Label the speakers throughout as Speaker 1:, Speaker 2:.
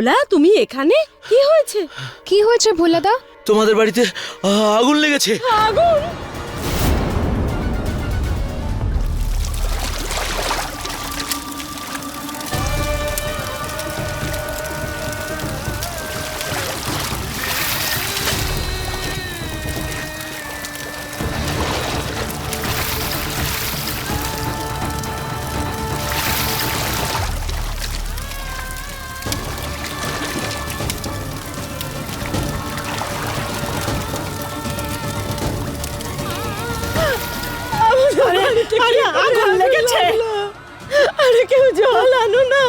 Speaker 1: ভোলা তুমি এখানে? কি হয়েছে?
Speaker 2: কি হয়েছে ভোলাদা?
Speaker 3: তোমাদের বাড়িতে আগুন লেগেছে।
Speaker 1: আগুন? লেগেছে আরে কেউ জল আনো না।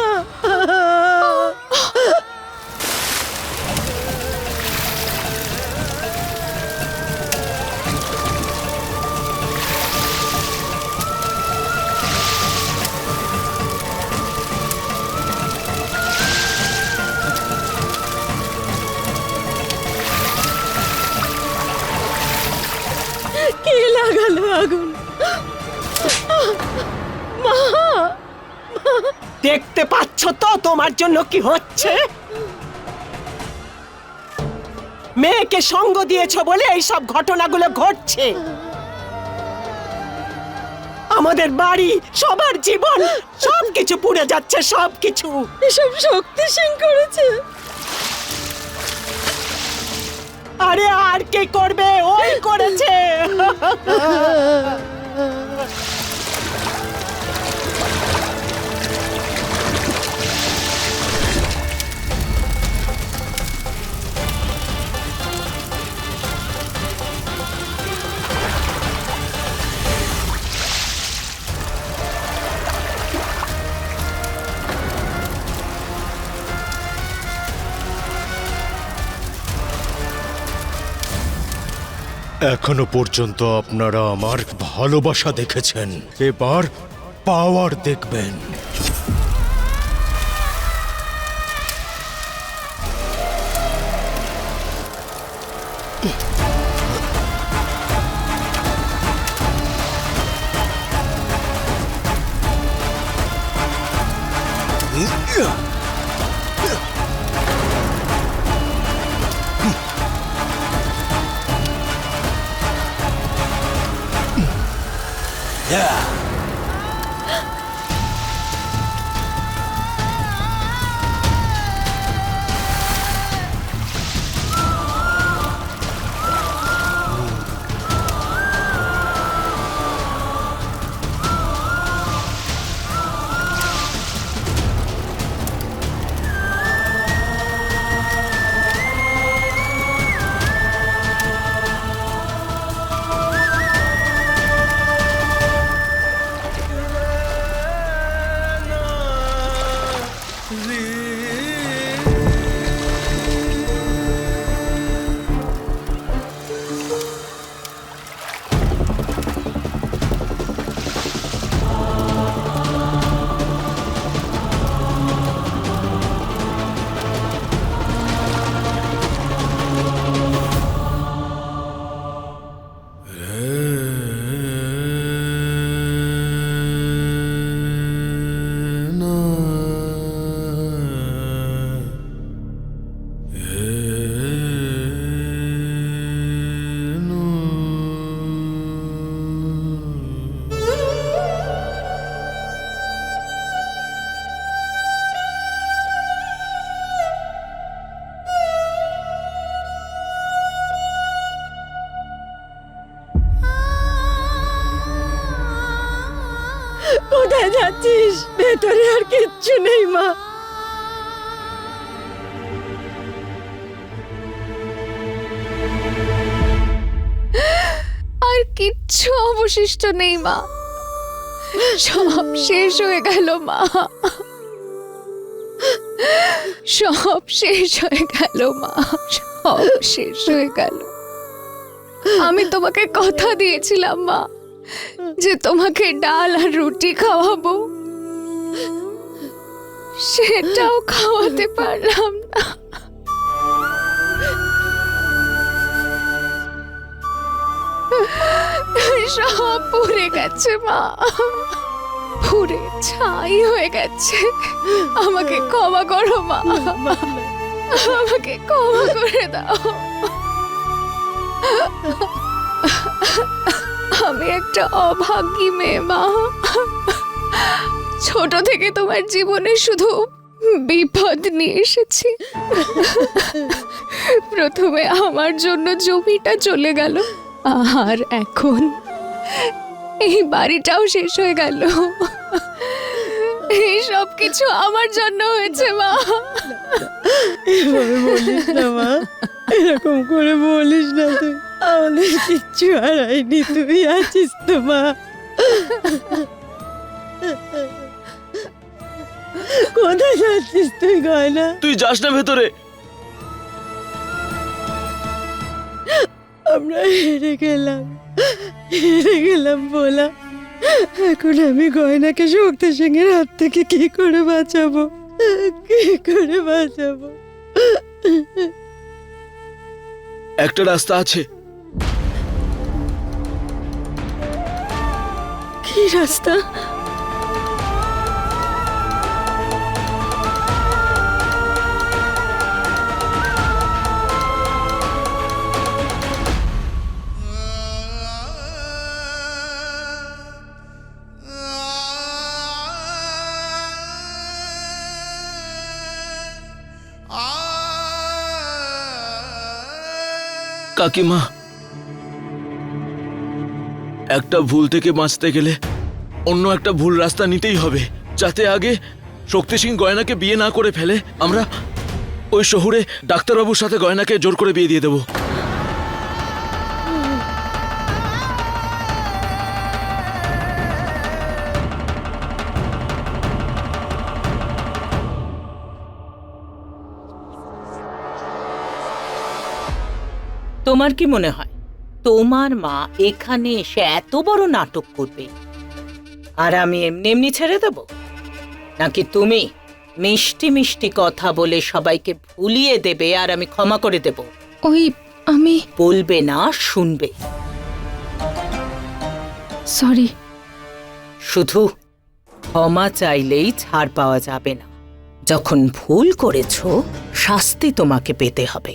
Speaker 4: দেখতে পাচ্ছ তো তোমার জন্য কি হচ্ছে? মেয়েকে সঙ্গ দিয়েছ বলে এই সব ঘটনাগুলো ঘটছে। আমাদের বাড়ি সবার জীবন সবকিছু পুড়ে যাচ্ছে সবকিছু।
Speaker 1: এসব শক্তি সিং করেছে।
Speaker 4: আরে আর কে করবে? ওই করেছে।
Speaker 5: এখনও পর্যন্ত আপনারা আমার ভালোবাসা দেখেছেন। এবার পাওয়ার দেখবেন।
Speaker 1: ভেতরে আর কিচ্ছু নেই, মা।
Speaker 2: আর কিচ্ছু অবশিষ্ট নেই, মা। সব শেষ হয়ে গেল, মা। সব শেষ হয়ে গেল, মা। সব শেষ হয়ে গেল। আমি তোমাকে কথা দিয়েছিলাম, মা, যে তোমাকে ডাল আর রুটি খাওয়াবো। সেটাও খাওয়াতে পারলাম না। সব পুড়ে গেছে, মা। পুড়ে ছাই হয়ে গেছে। আমাকে ক্ষমা করো, মা। আমাকে ক্ষমা করে দাও। আমি একটা অভাগী মেয়ে, মা। ছোট থেকে তোমার জীবনে শুধু বিপদ নিয়ে এসেছি। প্রথমে আমার জন্য জমিটা চলে গেল, আর এখন এই বাড়িটাও শেষ হয়ে গেল। এই সব কিছু আমার জন্য হয়েছে, মা।
Speaker 1: এভাবে বলিস না, মা। এরকম করে বলিস না তুই আমাদের কিচ্ছু হারাইনি তুই আছিস তো, মা। কোথায় যাচ্ছিস তুই গয়না?
Speaker 3: তুই যাস না ভেতরে।
Speaker 1: আমরা হেরে গেলাম হেরে গেলাম বলা। এখন আমি গয়নাকে শক্তি সিংহের হাত থেকে কি করে বাঁচাবো? কি করে বাঁচাবো?
Speaker 3: একটা রাস্তা আছে।
Speaker 1: কি রাস্তা?
Speaker 3: কাকিমা, একটা ভুল থেকে বাঁচতে গেলে অন্য একটা ভুল রাস্তা নিতেই হবে, যাতে আগে শক্তি সিং গয়নাকে বিয়ে না করে ফেলে আমরা ওই শহরে ডাক্তারবাবুর সাথে গয়নাকে জোর করে বিয়ে দিয়ে দেবো।
Speaker 6: তোমার কি মনে হয়? তোমার মা এখানে এসে এত বড় নাটক করবে? আর আমি এমনি এমনি ছেড়ে দেব? নাকি তুমি মিষ্টি মিষ্টি কথা বলে সবাইকে ভুলিয়ে দেবে আর আমি ক্ষমা করে দেব?
Speaker 2: ওই আমি
Speaker 6: বলবে না শুনবে।
Speaker 2: সরি।
Speaker 6: শুধু ক্ষমা চাইলেই ছাড় পাওয়া যাবে না। যখন ভুল করেছ শাস্তি তোমাকে পেতে হবে।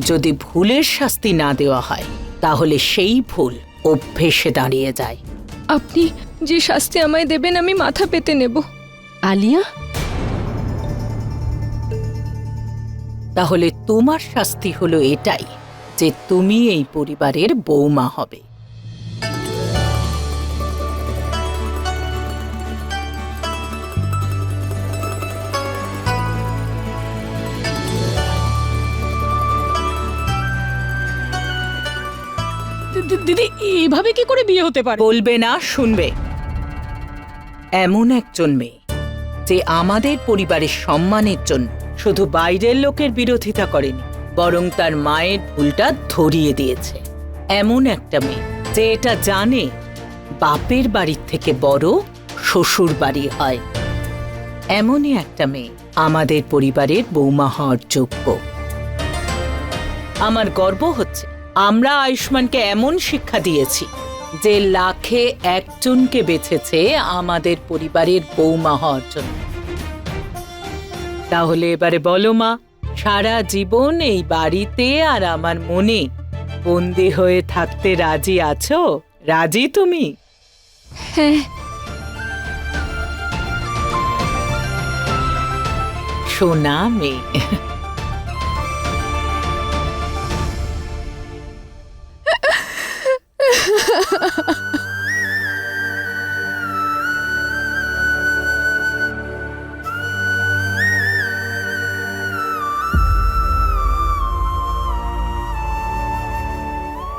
Speaker 6: যদি ভুলের শাস্তি না দেওয়া হয় তাহলে সেই ভুল অভ্যেসে দাঁড়িয়ে যায়।
Speaker 2: আপনি যে শাস্তি আমায় দেবেন আমি মাথা পেতে নেব।
Speaker 1: আলিয়া?
Speaker 6: তাহলে তোমার শাস্তি হলো এটাই যে তুমি এই পরিবারের বৌমা হবে।
Speaker 1: দিদি এইভাবে কি করে বিয়ে হতে পারে?
Speaker 6: বলবে না, শুনবে। এমন একজন মেয়ে, যে আমাদের পরিবারের সম্মানের জন্য শুধু বাইরের লোকের বিরোধিতা করেনি, বরং তার মায়ের ভুলটা ধরিয়ে দিয়েছে। এমন একটা মেয়ে, যে এটা জানে বাপের বাড়ির থেকে বড় শ্বশুর বাড়ি হয়। এমনই একটা মেয়ে আমাদের পরিবারের বৌমা হওয়ার যোগ্য। আমার গর্ব হচ্ছে আমরা আয়ুষ্মানকে এমন শিক্ষা দিয়েছি যে লাখে একজনকে বেছেছে আমাদের পরিবারের বৌমা হওয়ার জন্য। তাহলে এবারে বলো মা সারা জীবন এই বাড়িতে আর আমার মনে বন্দি হয়ে থাকতে রাজি আছো? রাজি তুমি?
Speaker 2: হ্যাঁ।
Speaker 6: সোনা মেয়ে।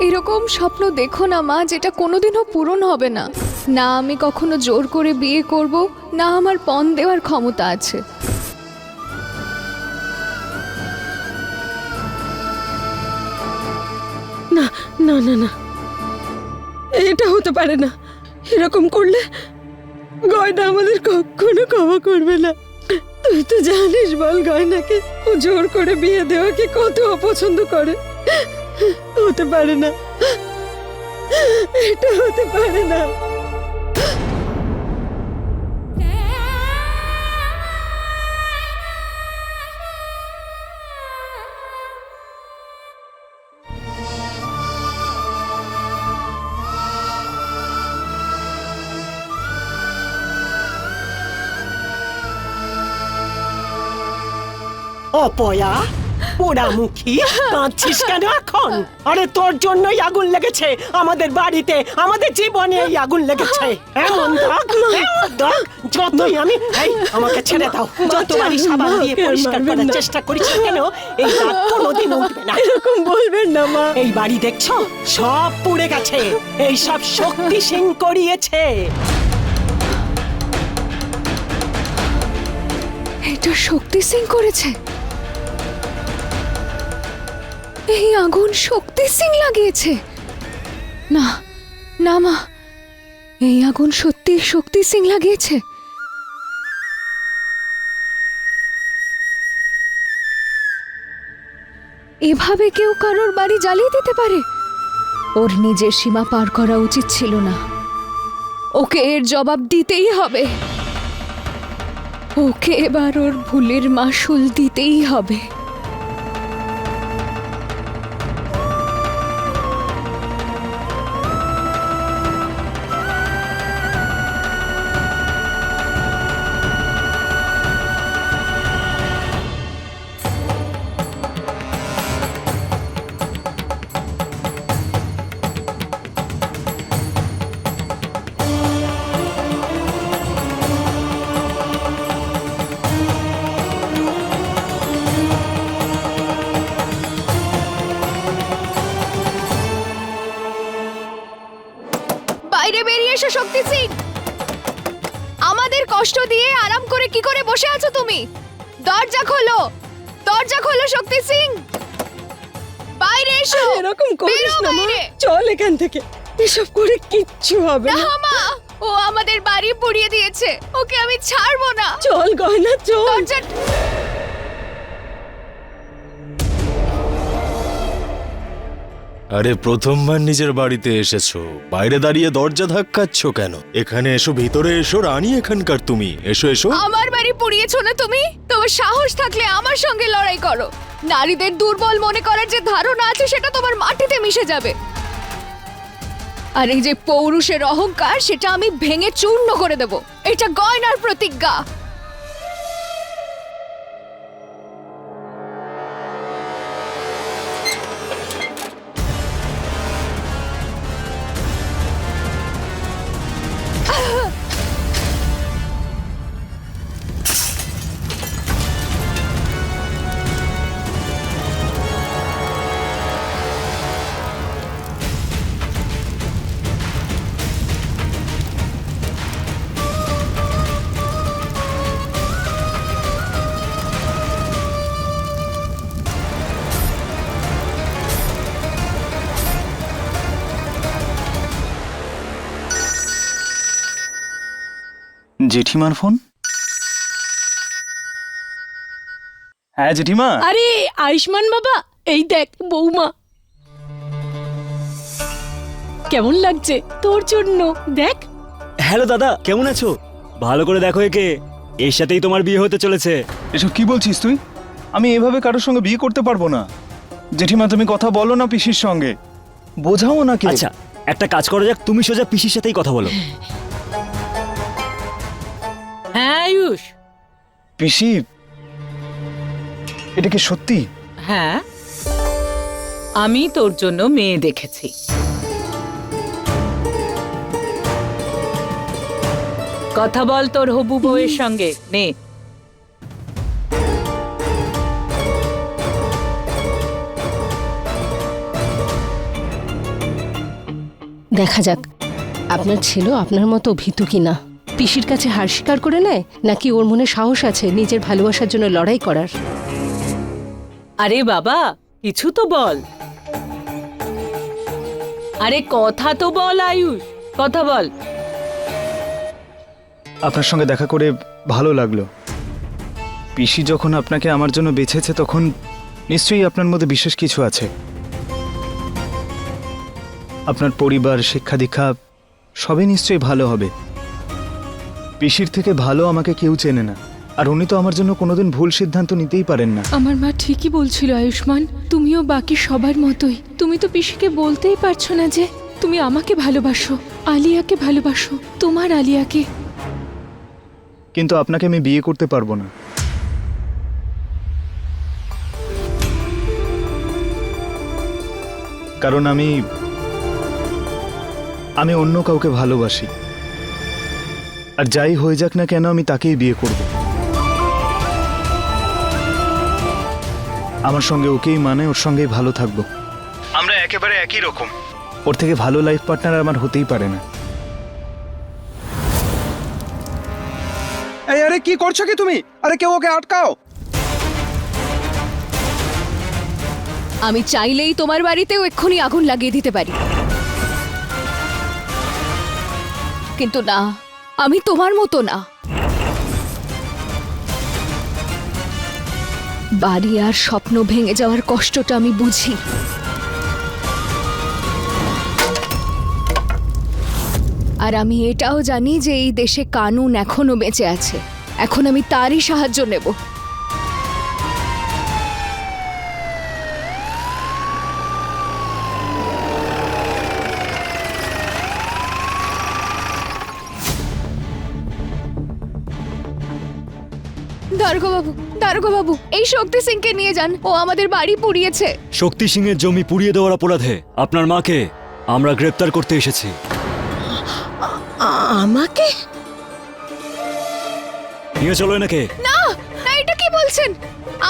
Speaker 2: এরকম স্বপ্ন দেখো না, মা, যেটা কোনোদিনও পূরণ হবে না। না আমি কখনো জোর করে বিয়ে করব, না আমার পণ দেওয়ার ক্ষমতা আছে।
Speaker 1: না না না না। এটা হতে পারে না। এরকম করলে গয়না আমাদের কখনো ক্ষমা করবে না। তুই তো জানিস বল গয়নাকে ও জোর করে বিয়ে দেওয়াকে কত অপছন্দ করে। হতে পারে না। এটা হতে পারে না।
Speaker 4: অপয়া পোড়ামুখী কাঁদছিস কেন এখন? আরে তোর জন্যই আগুন লেগেছে। আমাদের বাড়িতে আমাদের জীবনে এই আগুন লেগেছে। এমন দাগ এমন দাগ যতই আমি এই আমাকে ছেড়ে দাও। যতবারই সাবান দিয়ে পরিষ্কার করার চেষ্টা করিস কেন এই দাগ কোনোদিন উঠবে না।
Speaker 1: এরকম বলবেন না মা।
Speaker 4: এই বাড়ি দেখছ? সব পুড়ে গেছে। এই সব শক্তি সিং করিয়েছে।
Speaker 2: এটা শক্তি সিং করেছে? এই আগুন শক্তি সিং লাগিয়েছে। না না মা, এই আগুন সত্যি শক্তি সিং লাগিয়েছে। এভাবে কেউ কারোর বাড়ি জ্বালিয়ে দিতে পারে? ওর নিজের সীমা পার করা উচিত ছিল না। ওকে এর জবাব দিতেই হবে। ওকে এবার ওর ভুলের মাসুল দিতেই হবে। বসে আছো তুমি? দরজা খোলো। দরজা খোলো শক্তি সিং। বাইরে এসো।
Speaker 1: এরকম করিস না মা। চল এখান থেকে। এসব করে কিচ্ছু হবে না।
Speaker 2: না মা। ও আমাদের বাড়ি পুড়িয়ে দিয়েছে। ওকে আমি ছাড়বো না।
Speaker 1: চল গয়না চল।
Speaker 2: দরজা
Speaker 5: আরে, প্রথমবার নিজের বাড়িতে এসেছ। বাইরে দাঁড়িয়ে দরজা ধাক্কাচ্ছ কেন? এখানে এসো, ভিতরে এসো, রানী এখানকার তুমি। এসো এসো।
Speaker 2: আমার বাড়ি পুড়িয়েছো না তুমি? তোমার সাহস থাকলে আমার সঙ্গে লড়াই করো। নারীদের দুর্বল মনে করার যে ধারণা আছে, সেটা তোমার মাটিতে মিশে যাবে। আর এই যে পৌরুষের অহংকার, সেটা আমি ভেঙে চূর্ণ করে দেব। এটা গয়নার প্রতিজ্ঞা।
Speaker 7: জেঠিমার ফোন? হ্যাঁ জেঠিমা?
Speaker 1: আরে আয়ুষ্মান বাবা এই দেখ বৌমা। কেমন লাগছে তোর জন্য? দেখ।
Speaker 8: হ্যালো দাদা কেমন আছো? ভালো করে দেখো একে। এর সাথেই তোমার বিয়ে হতে চলেছে।
Speaker 7: এসব কি বলছিস তুই? আমি এভাবে কারোর সঙ্গে বিয়ে করতে পারব না। জেঠিমা তুমি কথা বলো না পিসির সঙ্গে। বোঝাও নাকি
Speaker 8: আচ্ছা একটা কাজ করা যাক তুমি সোজা পিসির সাথেই কথা বলো।
Speaker 6: হ্যাঁ আয়ুষ।
Speaker 7: পিসি এটা কি সত্যি?
Speaker 6: হ্যাঁ আমি তোর জন্য মেয়ে দেখেছি। কথা বল তোর হবু বউয়ের সঙ্গে নে।
Speaker 9: দেখা যাক আপনার ছেলে আপনার মতো ভীতু কিনা। পিসির কাছে হার স্বীকার করে নেয় নাকি ওর মনে সাহস আছে নিজের ভালোবাসার জন্য লড়াই করার?
Speaker 6: আরে বাবা কিছু তো বল। আরে কথা তো বল আয়ুষ কথা বল।
Speaker 7: আপনার সঙ্গে দেখা করে ভালো লাগল। পিসি যখন আপনাকে আমার জন্য বেছেছে তখন নিশ্চয়ই আপনার মধ্যে বিশেষ কিছু আছে। আপনার পরিবার শিক্ষা দীক্ষা সবই নিশ্চয়ই ভালো হবে। পিসির থেকে ভালো আমাকে কেউ চেনে না। আর উনি তো আমার জন্য কোনোদিন ভুল সিদ্ধান্ত নিতেই পারেন না।
Speaker 9: আমার মা ঠিকই বলছিল আয়ুষ্মান। তুমিও বাকি সবার মতোই। তুমি তো পিসিকে বলতেই পারছ না যে তুমি আমাকে ভালোবাসো আলিয়াকে ভালোবাসো তোমার আলিয়াকে।
Speaker 7: কিন্তু আপনাকে আমি বিয়ে করতে পারব না। কারণ আমি আমি অন্য কাউকে ভালোবাসি। আর যাই হয়ে যাক না কেন আমি তাকেই বিয়ে করব। আমার সঙ্গে ওকেই মানে ওর সঙ্গেই ভালো থাকব। আমরা একেবারে একই রকম। ওর থেকে ভালো লাইফ পার্টনার আমার হতেই পারে না।
Speaker 10: এই আরে কি করছ কি তুমি? আরে কেউ ওকে আটকাও।
Speaker 2: আমি চাইলেই তোমার বাড়িতেও এক্ষুনি আগুন লাগিয়ে দিতে পারি। কিন্তু না আমি তোমার মতো না। বাড়ি আর স্বপ্ন ভেঙে যাওয়ার কষ্টটা আমি বুঝি। আর আমি এটাও জানি যে এই দেশে কানুন এখনও বেঁচে আছে। এখন আমি তারই সাহায্য নেব। দারোগাবু এই শক্তি সিংকে নিয়ে যান। ও আমাদের বাড়ি পুড়িয়েছে।
Speaker 8: শক্তি সিং এর জমি পুড়িয়ে দেওয়ার অপরাধে আপনার মাকে আমরা গ্রেপ্তার করতে এসেছি।
Speaker 1: আমাকে?
Speaker 8: নিয়ে চলো এনাকে।
Speaker 2: না না এটা কি বলছেন?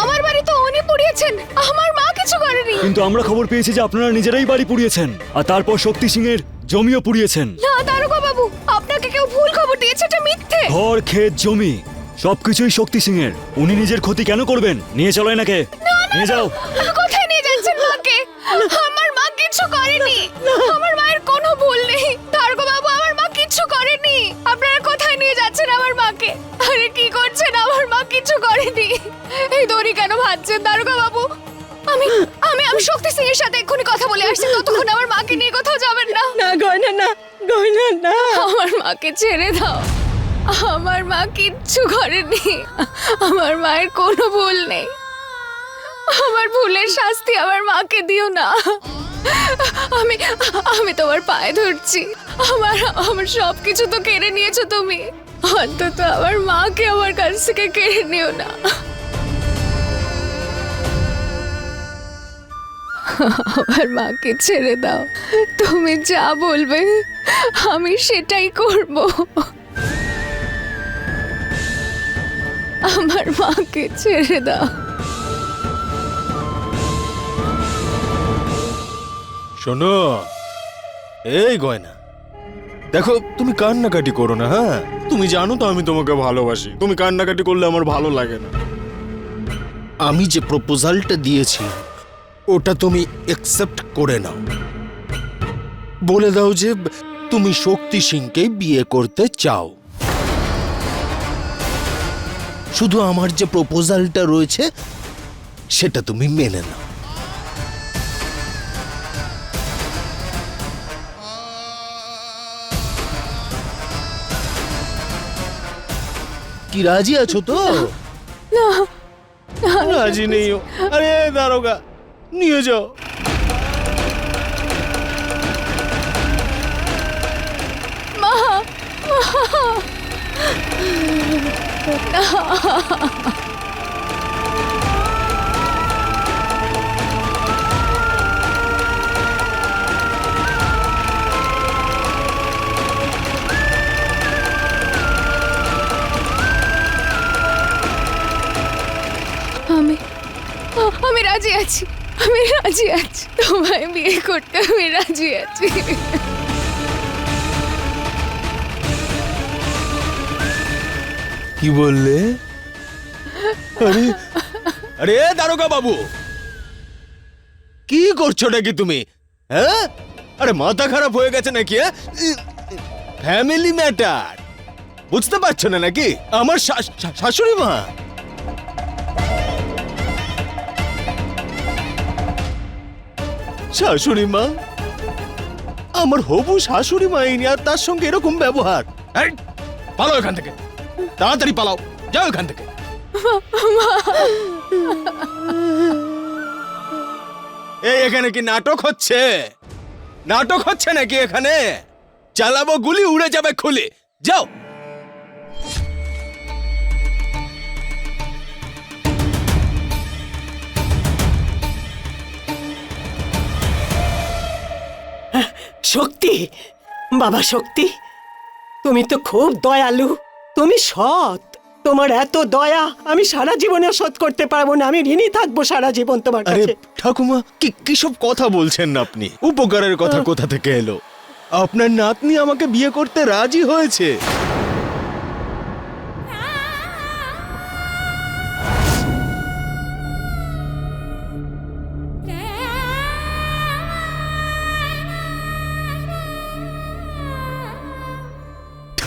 Speaker 2: আমার বাড়ি তো উনি পুড়িয়েছেন আমার মা কিছু করেনি।
Speaker 8: কিন্তু আমরা খবর পেয়েছি যে আপনারা নিজেরাই বাড়ি পুড়িয়েছেন আর তারপর শক্তি সিং এর জমিও পুড়িয়েছেন।
Speaker 2: না দারোগা বাবু আপনাকে কেউ ভুল খবর দিয়েছে এটা মিথ্যে।
Speaker 8: ঘর ক্ষেত জমি সবকিছুই শক্তি সিং এর উনি নিজের ক্ষতি কেন করবেন? নিয়ে চলো এনাকে। নিয়ে যাও।
Speaker 2: কোথায় নিয়ে যাচ্ছেন মাকে? আমার মা কিছু করেনি। আমার মায়ের কোনো ভুল নেই। দারোগা বাবু আমার মা কিছু করেনি। আপনারা কোথায় নিয়ে যাচ্ছেন আমার মাকে? আরে কি করছেন? আমার মা কিছু করেনি। এই দড়ি কেন ভাজছেন দারোগা বাবু আমি আমি আমি শক্তি সিং এর সাথে এক্ষুনি কথা বলে আসছি। ততক্ষণ আমার মাকে নিয়ে কোথাও যাবেন না।
Speaker 1: না গয়না না গয়না না।
Speaker 2: আমার মাকে ছেড়ে দাও। আমার মা কিচ্ছু করেনি। আমার মায়ের কোনো ভুল নেই। আমার ভুলের শাস্তি আমার মাকে দিও না। আমি আমি তোমার পায়ে ধরছি। আমার আমার সব কিছু তো কেড়ে নিয়েছো তুমি। অন্তত আমার মাকে আমার কাছ থেকে কেড়ে নিও না। আমার মাকে ছেড়ে দাও। তুমি যা বলবে, আমি সেটাই করব। আমার মাকে ছেড়ে দাও।
Speaker 5: শোনো, এই গয়না। দেখো, তুমি কান্নাকাটি করো না হ্যাঁ? তুমি জানো তো আমি তোমাকে ভালোবাসি। তুমি কান্নাকাটি করলে আমার ভালো লাগে না। আমি যে প্রপোজালটা দিয়েছি ওটা তুমি একসেপ্ট করে নাও। বলে দাও যে, তুমি শক্তি সিংকে বিয়ে করতে চাও। শুধু আমার যে প্রপোজালটা রয়েছে সেটা তুমি মেনে নাও। কি রাজি আছো তো? রাজি নেই। আরে দারোগা নিয়ে যাও।
Speaker 2: আমি আমি রাজি আছি আমি রাজি আছি তোমায় বিয়ে করতে আমি রাজি আছি
Speaker 5: কি বললে? আরে দারোগা বাবু! কি করছ নাকি তুমি? হ্যাঁ? আরে মাথা খারাপ হয়ে গেছে নাকি ফ্যামিলি ম্যাটার বুঝতে পারছ না নাকি? আমার শাশুড়ি মা! শাশুড়ি মা? আমার হবু শাশুড়ি মা আর তার সঙ্গে এরকম ব্যবহার। পালাও এখান থেকে। তাড়াতাড়ি পালাও। যাও এখান থেকে। এই এখানে কি নাটক হচ্ছে? নাটক হচ্ছে নাকি এখানে? চালাবো গুলি, উড়ে যাবে খুলে। যাও।
Speaker 4: শক্তি। বাবা, শক্তি। তুমি তো খুব দয়ালু। তুমি সৎ। তোমার এত দয়া আমি সারা জীবনে সৎ করতে পারব না। আমি ঋণী থাকব সারা জীবন তোমার
Speaker 5: আরে
Speaker 4: কাছে।
Speaker 5: ঠাকুমা কি কি সব কথা বলছেন আপনি? উপকারের কথা কোথা থেকে এলো? আপনার নাতনি আমাকে বিয়ে করতে রাজি হয়েছে।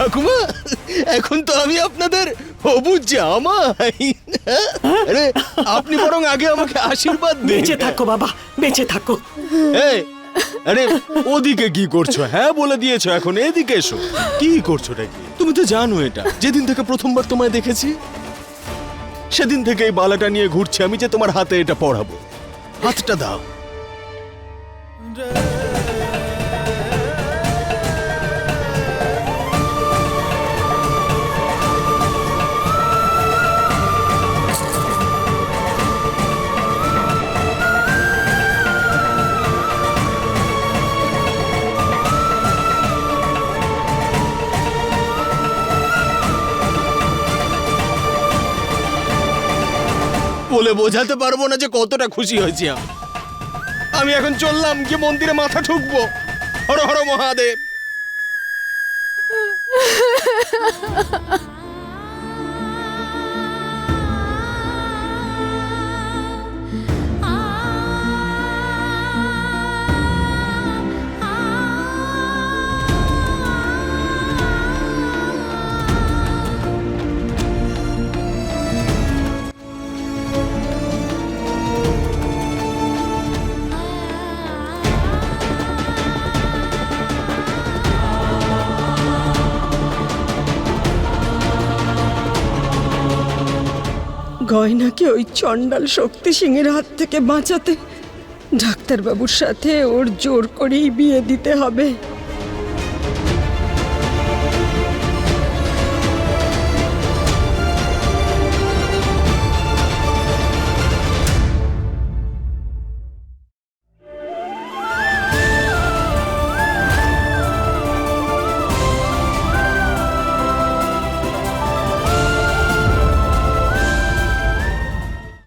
Speaker 5: ঠাকুমা এখন তো আমি আপনাদের হবু জামাই। আরে আপনি বরং আগে আমাকে আশীর্বাদ দিন।
Speaker 4: বেঁচে থাকো বাবা বেঁচে থাকো।
Speaker 5: এই, আরে ওদিকে কি করছ হ্যাঁ বলে দিয়েছ এখন এদিকে এসো। কি করছ কি? তুমি তো জানো এটা যেদিন থেকে প্রথমবার তোমায় দেখেছি সেদিন থেকে এই বালাটা নিয়ে ঘুরছি আমি যে তোমার হাতে এটা পড়াবো হাতটা দাও। বলে বোঝাতে পারব না যে কতটা খুশি হয়েছি আমি। এখন চললাম যে মন্দিরে মাথা ঠুকবো। হর হর মহাদেব।
Speaker 1: গয়নাকে ওই চণ্ডাল শক্তি সিংহের হাত থেকে বাঁচাতে ডাক্তারবাবুর সাথে ওর জোর করেই বিয়ে দিতে হবে।